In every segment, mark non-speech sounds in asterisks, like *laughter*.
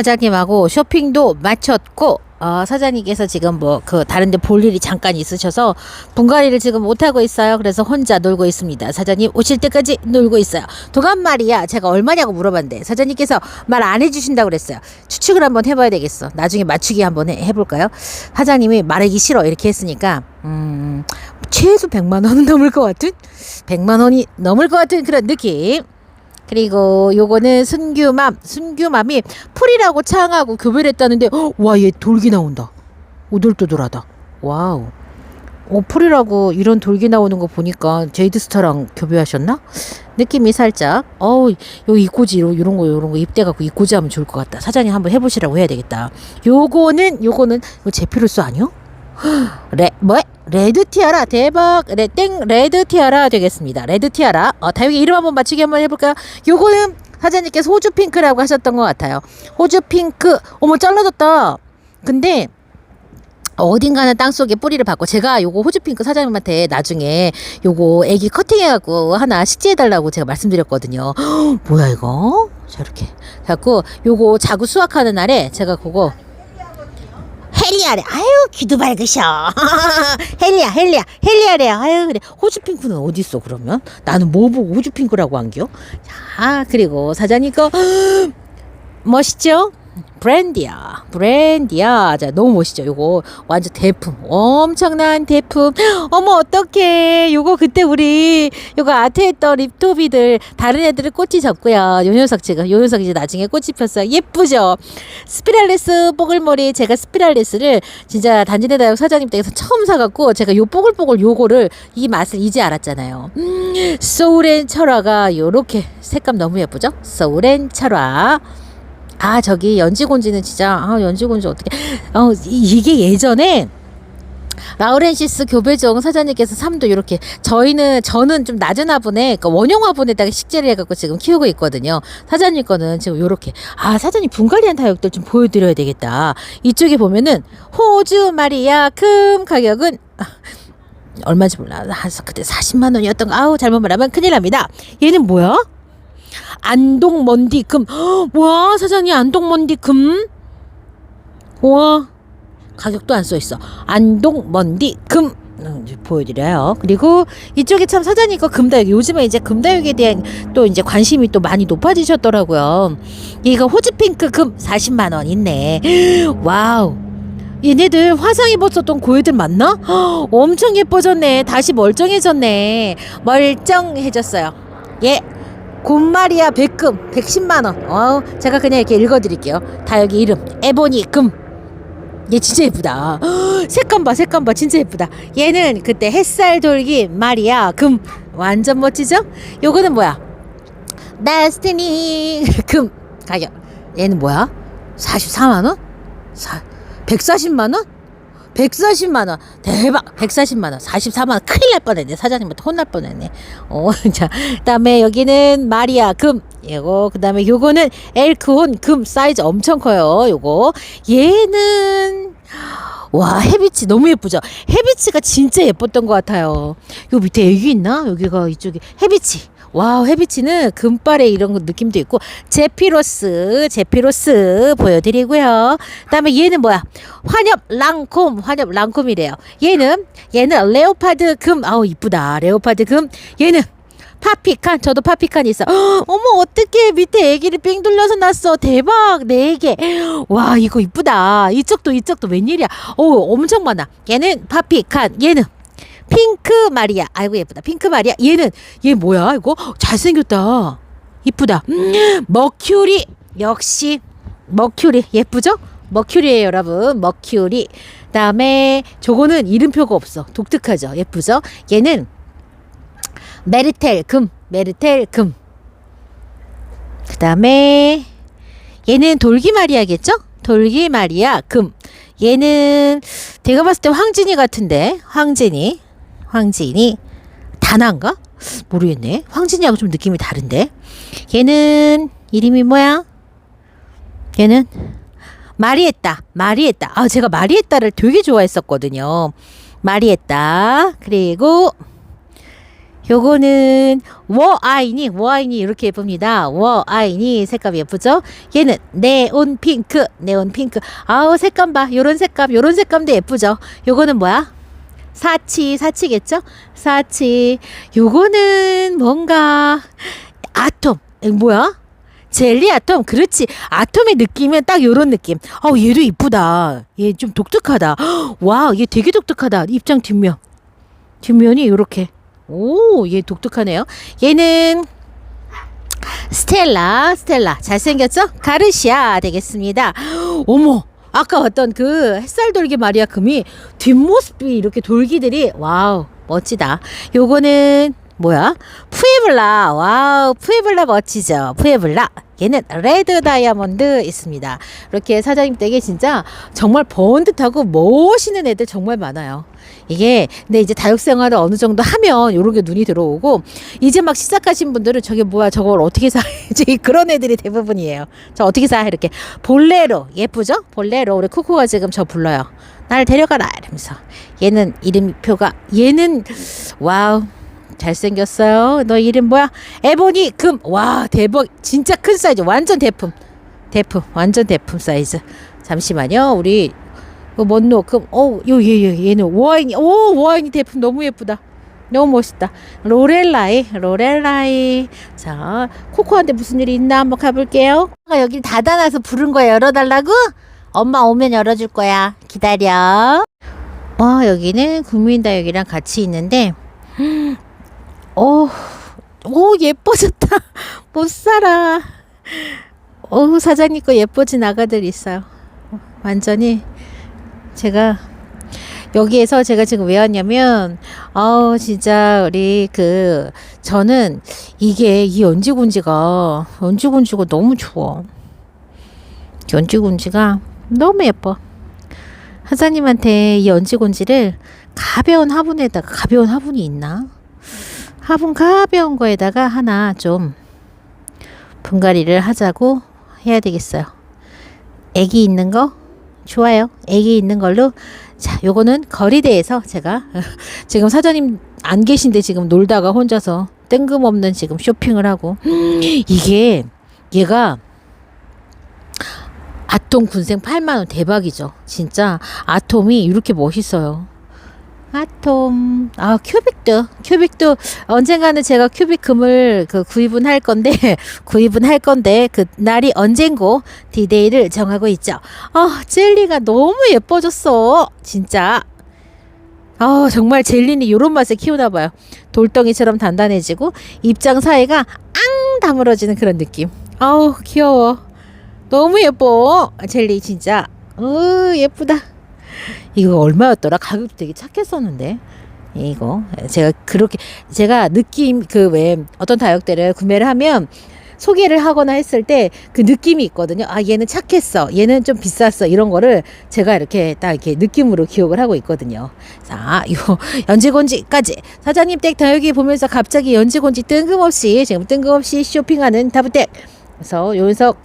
사장님하고 쇼핑도 마쳤고 어, 사장님께서 지금 뭐 그 다른 데 볼 일이 잠깐 있으셔서 분갈이를 지금 못 하고 있어요. 그래서 혼자 놀고 있습니다. 사장님 오실 때까지 놀고 있어요. 도감 말이야. 제가 얼마냐고 물어봤는데 사장님께서 말 안 해주신다고 그랬어요. 추측을 한번 해봐야 되겠어. 나중에 맞추기 한번 해, 해볼까요? 사장님이 말하기 싫어 이렇게 했으니까 음, 최소 100만 원은 넘을 것 같은 100만 원이 넘을 것 같은 그런 느낌. 그리고 요거는 순규맘, 순규맘이 풀이라고 창하고 교배를 했다는데 와 얘 돌기 나온다. 오돌도돌하다. 와우. 어, 풀이라고 이런 돌기 나오는 거 보니까 제이드스타랑 교배하셨나? 느낌이 살짝 어우 요 이꼬지 이런, 이런 거 이런 거 입대 갖고 이꼬지 하면 좋을 것 같다. 사장님 한번 해보시라고 해야 되겠다. 요거는 요거는 이거 제피루스 아니요? *gasps* 레, 뭐? 레드 티아라 대박. 레땡 레드 티아라 되겠습니다. 레드 티아라. 어, 다육이 이름 한번 맞추기 한번 해볼까요? 요거는 사장님께서 호주 핑크라고 하셨던 것 같아요. 호주 핑크. 어머 잘라졌다. 근데 어딘가는 땅속에 뿌리를 받고 제가 요거 호주핑크 사장님한테 나중에 요거 애기 커팅해갖고 하나 식재해달라고 제가 말씀드렸거든요. 헉, *gasps* 뭐야 이거? 저렇게. 갖고 요거 자구 수확하는 날에 제가 그거 헬리아래. 아유 귀도 밝으셔. *laughs* 헬리아 헬리아 헬리아래. 아유 그래. 호주핑크는 어디 있어 그러면? 나는 뭐 보고 호주핑크라고 한겨? 자 그리고 사장님 거 *gasps* 멋있죠? 브랜디야 브랜디야. 자 너무 멋있죠? 요거 완전 대품 엄청난 대품. *gasps* 어머 어떡해. 요거 그때 우리 요거 아트 했던 립토비들 다른 애들은 꽃이 졌고요. 요 녀석 지금 요 녀석 이제 나중에 꽃이 폈어요. 예쁘죠? 스피랄레스 뽀글머리 제가 스피랄레스를 진짜 단지대 다육 사장님 댁에서 처음 사 갖고 제가 요 뽀글뽀글 요거를 이 맛을 이제 알았잖아요. 음, 소울앤 철화가 요렇게 색감 너무 예쁘죠? 소울앤 철화 아 저기 연지곤지는 진짜 아 연지곤지 어떻게 어 이- 이게 예전에 라우렌시스 교배정 사장님께서 삶도 이렇게 저희는 저는 좀 낮은 화분에 그러니까 원형 화분에다가 식재를 해갖고 지금 키우고 있거든요. 사장님 거는 지금 이렇게 아 사장님 분갈이한 다육들 좀 보여드려야 되겠다. 이쪽에 보면은 호주 마리아 금 가격은 아, 얼마인지 몰라. 한 그때 40만 원이었던 거. 아우 잘못 말하면 큰일 납니다. 얘는 뭐야? 안동 먼디 금. 헉, 와 사장님 안동 먼디 금. 와 가격도 안 써 있어. 안동 먼디 금. 음, 보여드려요. 그리고 이쪽에 참 사장님 거 금다육 요즘에 이제 금다육에 대한 또 이제 관심이 또 많이 높아지셨더라고요. 이거 호주핑크 금 40만 원 있네. *gasps* 와우. 얘네들 화상 입었었던 고애들 맞나? 헉, *gasps* 엄청 예뻐졌네. 다시 멀쩡해졌네. 멀쩡해졌어요. 예. 곰마리아 백금 110만 원. 어, 제가 그냥 이렇게 읽어드릴게요. 다 여기 이름 에보니 금. 얘 진짜 예쁘다. 헉, *gasps* 색감 봐, 색감 봐, 진짜 예쁘다. 얘는 그때 햇살 돌기 마리아 금 완전 멋지죠? 요거는 뭐야? 데스티니 *laughs* 금 가격. 얘는 뭐야? 44만 원? 사 140만 원? 140만 원. 대박. 140만 원. 44만 원. 큰일 날 뻔했네. 사장님한테 혼날 뻔했네. 어, *laughs* 자. 그다음에 여기는 마리아 금. 이거 그다음에 요거는 엘크혼 금 사이즈 엄청 커요. 요거. 얘는 와, 해비치 너무 예쁘죠? 해비치가 진짜 예뻤던 것 같아요. 요 밑에 애기 있나? 여기가 이쪽에 해비치. 와우, 해비치는 금발에 이런 거 느낌도 있고, 제피로스, 제피로스 보여드리고요. 그 다음에 얘는 뭐야? 환엽 랑콤, 환엽 랑콤이래요. 얘는, 얘는 레오파드 금, 아우, 이쁘다. 레오파드 금. 얘는 파피칸, 저도 파피칸 있어. 헉, *gasps* 어머, 어떡해. 밑에 애기를 삥 둘려서 났어. 대박. 네 개. *gasps* 와, 이거 이쁘다. 이쪽도, 이쪽도 웬일이야. 오, 엄청 많아. 얘는 파피칸, 얘는 핑크 마리아. 아이고 예쁘다. 핑크 마리아. 얘는 얘 뭐야? 이거 잘생겼다. 이쁘다. 음, 머큐리. 역시 머큐리 예쁘죠? 머큐리예요, 여러분. 머큐리. 그다음에 저거는 이름표가 없어. 독특하죠. 예쁘죠? 얘는 메르텔 금. 메르텔 금. 그다음에 얘는 돌기 마리아겠죠? 돌기 마리아 금. 얘는 내가 봤을 때 황진이 같은데 황진이 황진이 다나인가? 모르겠네. 황진이하고 좀 느낌이 다른데. 얘는 이름이 뭐야? 얘는 마리에따. 마리에따. 아, 제가 마리에따를 되게 좋아했었거든요. 마리에따. 그리고 요거는 워아이니 워아이니 이렇게 예쁩니다. 워아이니 색감 예쁘죠? 얘는 네온 핑크 네온 핑크 아우 색감 봐 요런 색감 요런 색감도 예쁘죠? 요거는 뭐야? 사치 사치겠죠? 사치. 요거는 뭔가 아톰. 에, 뭐야? 젤리 아톰. 그렇지. 아톰의 느낌은 딱 요런 느낌. 어 얘도 이쁘다. 얘 좀 독특하다. *gasps* 와 얘 되게 독특하다. 입장 뒷면. 뒷면이 요렇게. 오 얘 독특하네요. 얘는 스텔라 스텔라. 잘생겼죠? 가르시아 되겠습니다. *gasps* 어머 아까 봤던 그 햇살 돌기 마리아 금이 뒷모습이 이렇게 돌기들이 와우 멋지다. 요거는 뭐야? 푸에블라. 와우 푸에블라 멋지죠? 푸에블라. 얘는 레드 다이아몬드 있습니다. 이렇게 사장님 댁에 진짜 정말 번듯하고 멋있는 애들 정말 많아요. 이게 근데 이제 다육생활을 어느 정도 하면 요런 게 눈이 들어오고 이제 막 시작하신 분들은 저게 뭐야 저걸 어떻게 사 이제 *laughs* 그런 애들이 대부분이에요. 저 어떻게 사 이렇게 볼레로. 예쁘죠? 볼레로. 우리 코코가 지금 저 불러요 날 데려가라. 이러면서. 얘는 이름표가 얘는 와우 잘생겼어요. 너 이름 뭐야? 에보니 금. 와 대박. 진짜 큰 사이즈. 완전 대품. 대품. 완전 대품 사이즈. 잠시만요. 우리 그 먼노 금. 어, 요 얘 얘, 얘는 와인이. 오 와인이 대품 너무 예쁘다. 너무 멋있다. 로렐라이, 로렐라이. 자, 코코한테 무슨 일이 있나 한번 가볼게요. 여기 닫아놔서 부른 거야. 열어달라고? 엄마 오면 열어줄 거야. 기다려. 어, 여기는 국민다육이랑 같이 있는데, 오, 오 예뻐졌다. *laughs* 못 살아. 오 사장님 거 예뻐진 아가들 있어요. 완전히 제가 여기에서 제가 지금 왜 왔냐면 어 진짜 우리 그 저는 이게 이 연지군지가 연지군지가 너무 좋아. 연지군지가 너무 예뻐. 사장님한테 이 연지군지를 가벼운 화분에다가 가벼운 화분이 있나? 화분 가벼운 거에다가 하나 좀 분갈이를 하자고 해야 되겠어요. 애기 있는 거 좋아요. 애기 있는 걸로 자, 요거는 거리대에서 제가 *laughs* 지금 사장님 안 계신데 지금 놀다가 혼자서 뜬금없는 지금 쇼핑을 하고 *gasps* 이게 얘가 아톰 군생 8만 원 대박이죠. 진짜 아톰이 이렇게 멋있어요. 아톰 아 큐빅도 큐빅도 언젠가는 제가 큐빅 금을 그 구입은 할 건데 *laughs* 구입은 할 건데 그 날이 언젠고 디데이를 정하고 있죠. 아 젤리가 너무 예뻐졌어 진짜. 아 정말 젤리는 요런 맛에 키우나 봐요. 돌덩이처럼 단단해지고 입장 사이가 앙 다물어지는 그런 느낌. 아우 귀여워. 너무 예뻐 젤리 진짜. 어 예쁘다. 이거 얼마였더라? 가격도 되게 착했었는데. 이거 제가 그렇게 제가 느낌 그 왜 어떤 다육대를 구매를 하면 소개를 하거나 했을 때 그 느낌이 있거든요. 아 얘는 착했어. 얘는 좀 비쌌어. 이런 거를 제가 이렇게 딱 이렇게 느낌으로 기억을 하고 있거든요. 자, 요 *laughs* 연지곤지까지 사장님 댁 다육이 보면서 갑자기 연지곤지 뜬금없이 지금 뜬금없이 쇼핑하는 다부댁. 그래서 요 녀석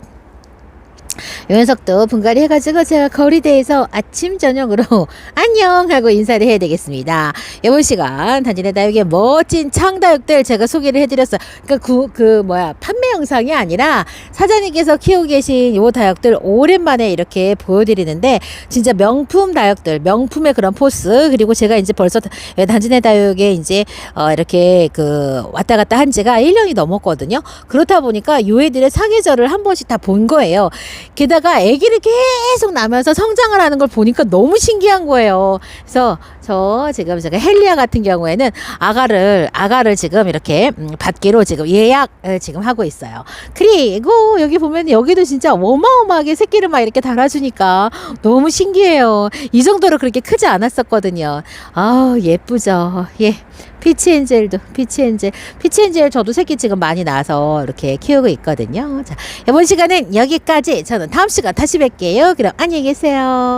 요 녀석도 분갈이 해가지고 제가 거리대에서 아침 저녁으로 *laughs* 안녕 하고 인사를 해야 되겠습니다. 이번 시간 단지네 다육의 멋진 창다육들 제가 소개를 해드렸어요. 그러니까 그, 그 뭐야 판매 영상이 아니라 사장님께서 키우고 계신 요 다육들 오랜만에 이렇게 보여드리는데 진짜 명품 다육들 명품의 그런 포스 그리고 제가 이제 벌써 단지네 다육에 이제 어 이렇게 그 왔다 갔다 한 지가 1년이 넘었거든요. 그렇다 보니까 요 애들의 사계절을 한 번씩 다 본 거예요. 게다가 아기를 계속 나면서 성장을 하는 걸 보니까 너무 신기한 거예요. 그래서 저 지금 제가 헬리아 같은 경우에는 아가를 아가를 지금 이렇게 음, 받기로 지금 예약을 지금 하고 있어요. 그리고 여기 보면 여기도 진짜 어마어마하게 새끼를 막 이렇게 달아주니까 너무 신기해요. 이 정도로 그렇게 크지 않았었거든요. 아 예쁘죠. 예. 피치 엔젤도 피치 엔젤 피치 엔젤 저도 새끼 지금 많이 나서 이렇게 키우고 있거든요. 자 이번 시간은 여기까지 저는 다음 시간 다시 뵐게요. 그럼 안녕히 계세요.